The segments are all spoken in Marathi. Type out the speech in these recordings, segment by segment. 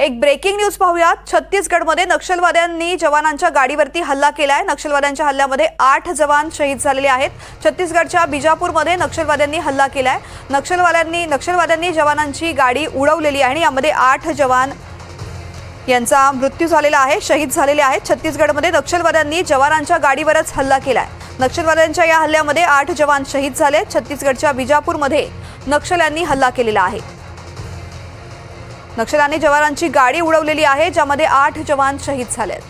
एक ब्रेकिंग न्यूज पाहूयात. छत्तीसगडमध्ये नक्षलवाद्यांनी जवानांच्या गाडीवरती हल्ला केलाय. नक्षलवाद्यांच्या हल्ल्यामध्ये आठ जवान शहीद झालेले आहेत. छत्तीसगडच्या बिजापूरमध्ये नक्षलवाद्यांनी हल्ला केलाय. नक्षलवाद्यांनी नक्षलवाद्यांनी जवानांची गाडी उडवलेली आहे आणि यामध्ये आठ जवान यांचा मृत्यू झालेला आहे शहीद झालेले आहेत. छत्तीसगडमध्ये नक्षलवाद्यांनी जवानांच्या गाडीवरच हल्ला केलाय. नक्षलवाद्यांच्या या हल्ल्यामध्ये आठ जवान शहीद झाले. छत्तीसगडच्या बिजापूरमध्ये नक्षल्यांनी हल्ला केलेला आहे. नक्षल्यांनी जवानांची गाडी उडवलेली आहे ज्यामध्ये आठ जवान शहीद झालेत.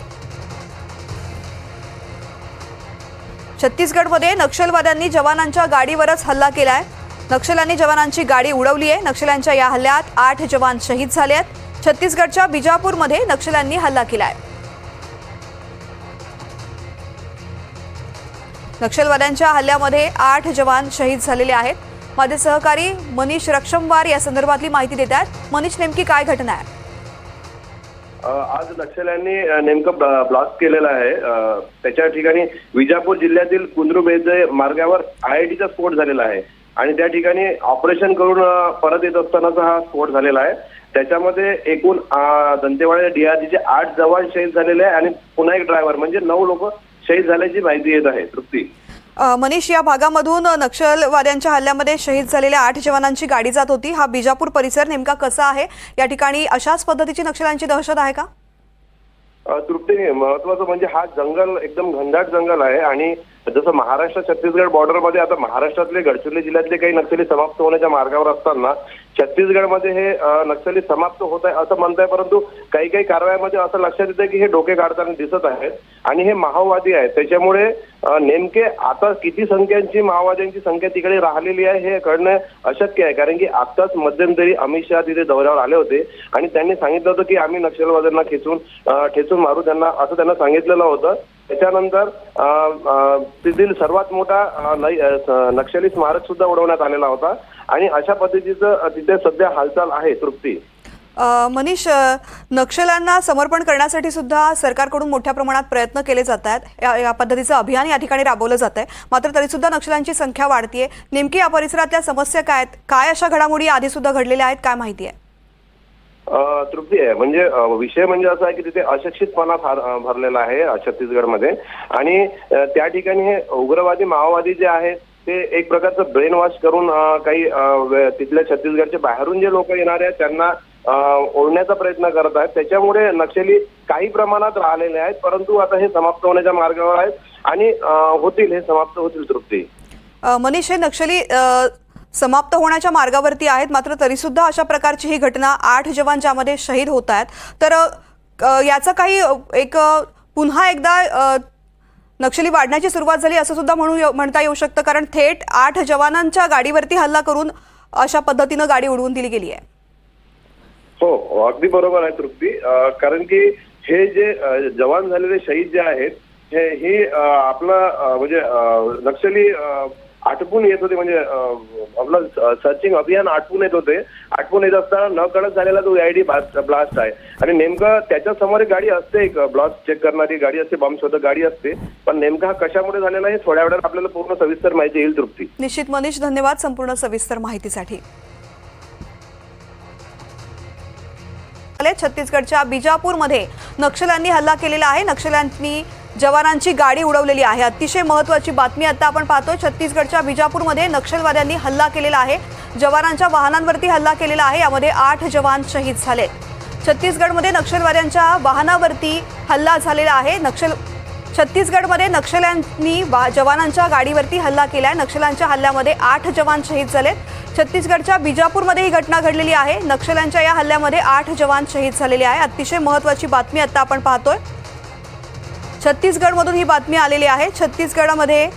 छत्तीसगडमध्ये नक्षलवाद्यांनी जवानांच्या गाडीवरच हल्ला केलाय. नक्षल्यांनी जवानांची गाडी उडवली आहे. नक्षल्यांच्या या हल्ल्यात आठ जवान शहीद झाले आहेत छत्तीसगडच्या बिजापूरमध्ये नक्षल्यांनी हल्ला केलाय. नक्षलवाद्यांच्या हल्ल्यामध्ये आठ जवान शहीद झालेले आहेत. माझे सहकारी मनीष रक्षमवार या संदर्भातली माहिती देत आहेत. मनीष नेमकी काय घटना आहे? आज नक्षल्यांनी नेमकं ब्ला- ब्लास्ट केलेलं आहे. त्याच्या ठिकाणी विजापूर जिल्ह्यातील कुंद्रू बेजे मार्गावर आय आय टीचा स्फोट झालेला आहे. आणि त्या ठिकाणी ऑपरेशन करून परत येत असतानाचा हा स्फोट झालेला आहे. त्याच्यामध्ये एकूण दंतेवाडा डीआरजीचे आठ जवान शहीद झालेले आहे आणि पुन्हा एक ड्रायव्हर म्हणजे नऊ लोक शहीद झाल्याची माहिती येत आहे. तृप्ती. मनीष या भागामधून नक्षलवाद्यांच्या हल्ल्यामध्ये शहीद झालेल्या आठ जवानांची गाडी जात होती. हा बिजापूर परिसर नेमका कसा आहे? या ठिकाणी अशाच पद्धतीची नक्षल्यांची दहशत आहे का? तृप्ती महत्वाचं म्हणजे हा जंगल एकदम घनदाट जंगल आहे आणि जसं महाराष्ट्र छत्तीसगड बॉर्डरमध्ये आता महाराष्ट्रातले गडचिरोली जिल्ह्यातले काही नक्षली समाप्त होण्याच्या मार्गावर असताना छत्तीसगडमध्ये हे नक्षली समाप्त होत आहे असं म्हणताय परंतु काही काही कारवायामध्ये असं लक्षात येतं की हे डोके काढताना दिसत आहेत आणि हे माओवादी आहेत. त्याच्यामुळे नेमके आता किती संख्यांची माओवाद्यांची संख्या तिकडे राहिलेली आहे हे कळणं अशक्य आहे. कारण की आत्ताच मध्यंतरी अमित शहा तिथे दौऱ्यावर आले होते आणि त्यांनी सांगितलं होतं की आम्ही नक्षलवाद्यांना खेचून ठेचून मारू त्यांना असं त्यांना सांगितलेलं होतं. त्याच्यानंतर तेथील सर्वात मोठा नक्षली स्मारक सुद्धा उडवण्यात आलेला होता. आणि अशा पद्धतीचं तिथे सध्या हालचाल आहे तृप्ती. मनीष नक्षल्यांना समर्पण करण्यासाठी सुद्धा सरकारकडून मोठ्या प्रमाणात प्रयत्न केले जात आहेत. या, या पद्धतीचं अभियान या ठिकाणी राबवलं जात आहे. मात्र तरी सुद्धा नक्षल्यांची संख्या वाढतीये. नेमकी या परिसरातल्या समस्या काय आहेत? काय अशा घडामोडी आधी सुद्धा घडलेल्या आहेत? काय माहिती आहे? तृप्ती आहे. म्हणजे विषय म्हणजे असा आहे की तिथे अशिक्षितपणा फार भरलेला आहे छत्तीसगडमध्ये. आणि त्या ठिकाणी हे उग्रवादी माओवादी जे आहेत ते एक प्रकारचं ब्रेन वॉश करून काही तिथल्या छत्तीसगडच्या बाहेरून जे लोक येणार आहेत त्यांना ओढण्याचा प्रयत्न करत आहेत. त्याच्यामुळे नक्षली काही प्रमाणात राहिलेले आहेत परंतु आता हे समाप्त होण्याच्या मार्गावर आहेत. आणि होतील हे समाप्त होतील तृप्ती. मनीष हे नक्षली समाप्त होण्याच्या मार्गावरती आहेत. मात्र तरी सुद्धा अशा प्रकारची ही घटना आठ जवान ज्यामध्ये शहीद होत आहेत. तर याचं काही एक पुन्हा एकदा नक्षली वाढण्याची सुरुवात झाली असं सुद्धा म्हणू म्हणता येऊ शकतं. कारण थेट आठ जवानांच्या गाडीवरती हल्ला करून अशा पद्धतीनं गाडी उडवून दिली गेली आहे. हो अगदी बरोबर आहे तृप्ती. कारण की हे जे जवान झालेले शहीद जे आहेत हे ही आपलं म्हणजे नक्षली आटपून येत होते म्हणजे आपलं सर्चिंग अभियान आटपून येत होते. आटपून येत असताना न कळत झालेला तो आयडी ब्लास्ट आहे. आणि नेमकं त्याच्यासमोर एक गाडी असते एक ब्लास्ट चेक करणारी गाडी असते बॉम्ब शोधक गाडी असते. पण नेमका हा कशामुळे झालेला आहे थोड्या वेळात आपल्याला पूर्ण सविस्तर माहिती येईल तृप्ती. निश्चित मनीष धन्यवाद संपूर्ण सविस्तर माहितीसाठी. आले. छत्तीसगडच्या बिजापूरमध्ये नक्षल्यांनी हल्ला केलेला आहे. नक्षल्यांनी जवानांची गाडी उडवलेली आहे. अतिशय महत्वाची बातमी आता आपण पाहतोय. छत्तीसगडच्या बिजापूरमध्ये नक्षलवाद्यांनी हल्ला केलेला आहे. जवानांच्या वाहनांवरती हल्ला केलेला आहे. यामध्ये आठ जवान शहीद झाले. छत्तीसगडमध्ये नक्षलवाद्यांच्या वाहनावरती हल्ला झालेला आहे. नक्षल छत्तीसगडमध्ये नक्षल्यांनी वा- जवानांच्या गाडीवरती हल्ला केला नक्षल्यांच्या हल्ल्यामध्ये आठ जवान शहीद झालेत. छत्तीसगडच्या बिजापूरमध्ये ही घटना घडलेली आहे. नक्षल्यांच्या या हल्ल्यामध्ये आठ जवान शहीद झालेले आहे. अतिशय महत्वाची बातमी आता आपण पाहतोय. छत्तीसगडमधून ही बातमी आलेली आहे. छत्तीसगडमध्ये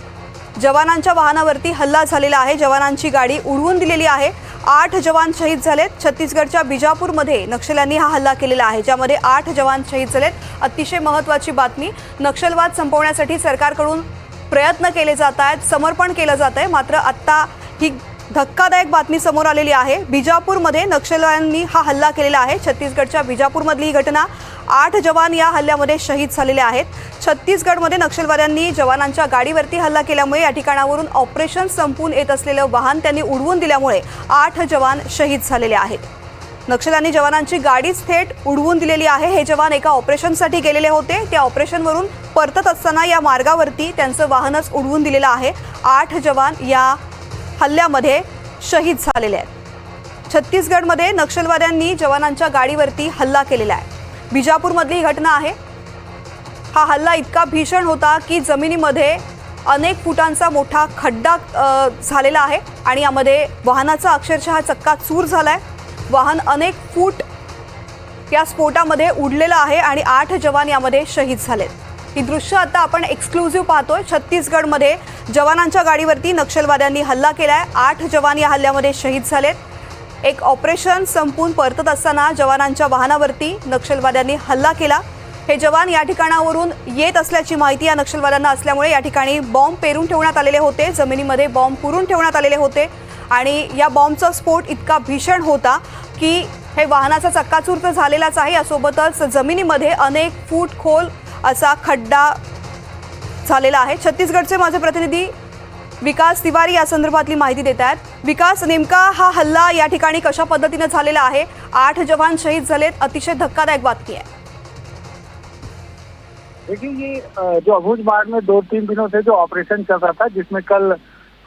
जवानांच्या वाहनावरती हल्ला झालेला आहे. जवानांची गाडी उडवून दिलेली आहे. आठ जवान शहीद झालेत. छत्तीसगडच्या बिजापूरमध्ये नक्षल्यांनी हा हल्ला केलेला आहे ज्यामध्ये आठ जवान शहीद झालेत. अतिशय महत्वाची बातमी नक्षलवाद संपवण्यासाठी सरकारकडून प्रयत्न केले जात आहेत समर्पण केलं जात आहे. मात्र आत्ता ही धक्कादायक बातमी समोर आलेली आहे. बिजापूरमध्ये नक्षलवाद्यांनी हा हल्ला केलेला आहे. छत्तीसगडच्या बिजापूरमधली ही घटना आठ जवान या हल्ल्यामध्ये शहीद झालेले आहेत. छत्तीसगडमध्ये नक्षलवाद्यांनी जवानांच्या गाडीवरती हल्ला केल्यामुळे या ठिकाणावरून ऑपरेशन संपून येत असलेलं वाहन त्यांनी उडवून दिल्यामुळे आठ जवान शहीद झालेले आहेत. नक्षल्यांनी जवानांची गाडीच थेट उडवून दिलेली आहे. हे जवान एका ऑपरेशनसाठी गेलेले होते. त्या ऑपरेशनवरून परतत असताना या मार्गावरती त्यांचं वाहनच उडवून दिलेलं आहे. आठ जवान या हल्ल्यामध्ये शहीद झालेले आहेत. छत्तीसगडमध्ये नक्षलवाद्यांनी जवानांच्या गाडीवरती हल्ला केलेला आहे. बिजापूरमधली घटना आहे. हा हल्ला इतका भीषण होता की जमिनीमध्ये अनेक फुटांचा मोठा खड्डा झालेला आहे आणि यामध्ये वाहनाचा अक्षरशः चक्का चूर झाला आहे वाहन अनेक फूट या स्फोटामध्ये उडलेलं आहे आणि आठ जवान यामध्ये शहीद झालेत. ही दृश्य आता आपण एक्सक्लुझिव्ह पाहतोय. छत्तीसगडमध्ये जवानांच्या गाडीवरती नक्षलवाद्यांनी हल्ला केलाय. आठ जवान या हल्ल्यामध्ये शहीद झालेत. एक ऑपरेशन संपून परतत असताना जवानांच्या वाहनावरती नक्षलवाद्यांनी हल्ला केला. हे जवान या ठिकाणावरून येत असल्याची माहिती या नक्षलवाद्यांना असल्यामुळे या ठिकाणी बॉम्ब पेरून ठेवण्यात आलेले होते. जमिनीमध्ये बॉम्ब पुरून ठेवण्यात आलेले होते. आणि या बॉम्बचा स्फोट इतका भीषण होता की हे वाहनाचा चक्काचूर तर झालेलाच आहे. यासोबतच जमिनीमध्ये अनेक फूट खोल असा खड्डा झालेला आहे. छत्तीसगडचे माझे प्रतिनिधी विकास तिवारी या संदर्भातली माहिती देत आहेत. विकास नेमका हा हल्ला या ठिकाणी कशा पद्धतीनं झालेला आहे? आठ जवान शहीद झालेत. अतिशय धक्कादायक बातमी आहे. देखिए ये जो अबूझ बाढ़ में दो तीन दिनों से जो ऑपरेशन चल रहा था जिसमें कल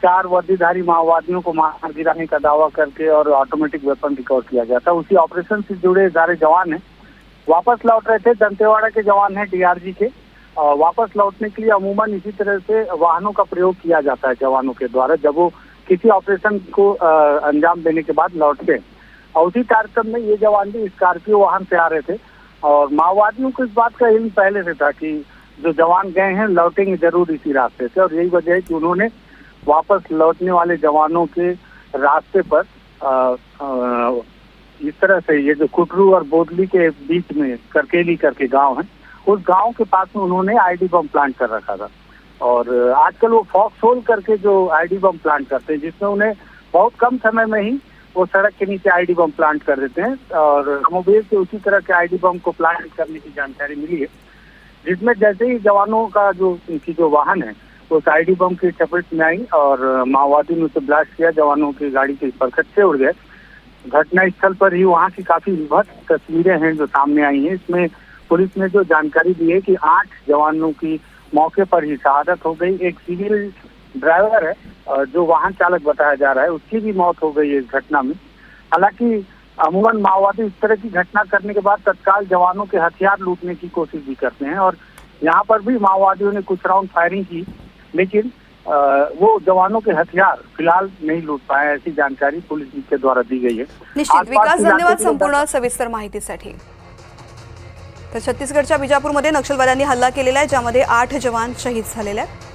चार वर्दीधारी माओवादियों को मार गिराने का दावा करके और ऑटोमेटिक वेपन रिकवर किया गया था उसी ऑपरेशन से जुड़े सारे जवान हैं। वापस लौट रहे थे दंतेवाड़ा के जवान हैं डीआरजी के। वापस लौटने के लिए अमूमन इसी तरह से वाहनों का प्रयोग किया जाता है जवानों के द्वारा, जब वो किसी ऑपरेशन को अंजाम देने के बाद लौटते हैं। और उसी कार्यक्रम में ये जवान भी स्कॉर्पियो वाहन से आ रहे थे। और माओवादियों को इस बात का इल्म पहले से था कि जो जवान गए हैं, लौटेंगे ज़रूर इसी रास्ते से। और यही वजह है कि उन्होंने वापस लौटने वाले जवानों के रास्ते पर इस तरह से ये जो कुटरू और बोदली के बीच में करकेली करके गाँव है उस गाँव के पास में उन्होंने आईडी बम प्लांट कर रखा था। और आजकल वो फॉक्स होल करके जो आईडी बम प्लांट करते हैं, जिसमें उन्हें बहुत कम समय में ही वो सड़क के नीचे आईडी बम प्लांट कर देते हैं। और मोबाइल से उसी तरह के आईडी बम को प्लांट करने की जानकारी मिली है, जिसमें जैसे ही जवानों का जो, उनकी जो वाहन है, उस आईडी बम की चपेट में आई और माओवादी ने उसे ब्लास्ट किया, जवानों की गाड़ी के परखच्चे उड़ गए। घटना स्थल पर ही वहाँ की काफ़ी विभत्स तस्वीरें हैं जो सामने आई हैं। इसमें पुलिस ने जो जानकारी दी है कि आठ जवानों की मौके पर ही शहादत हो गई। एक सिविल ड्राइवर है जो वाहन चालक बताया जा रहा है उसकी भी मौत हो गई है इस घटना में। हालाँकि अमूमन माओवादी इस तरह की घटना करने के बाद तत्काल जवानों के हथियार लूटने की कोशिश भी करते हैं और यहाँ पर भी माओवादियों ने कुछ राउंड फायरिंग की लेकिन वो जवानों के हथियार फ़िलहाल नहीं लूट पाए ऐसी जानकारी पुलिस के द्वारा दी गई है। निश्चित। विकास धन्यवाद संपूर्ण सविस्तर माहितीसाठी। तर छत्तीसगडच्या बिजापूरमध्ये नक्षलवाद्यांनी हल्ला केलेला आहे ज्यामध्ये आठ जवान शहीद झालेले आहेत.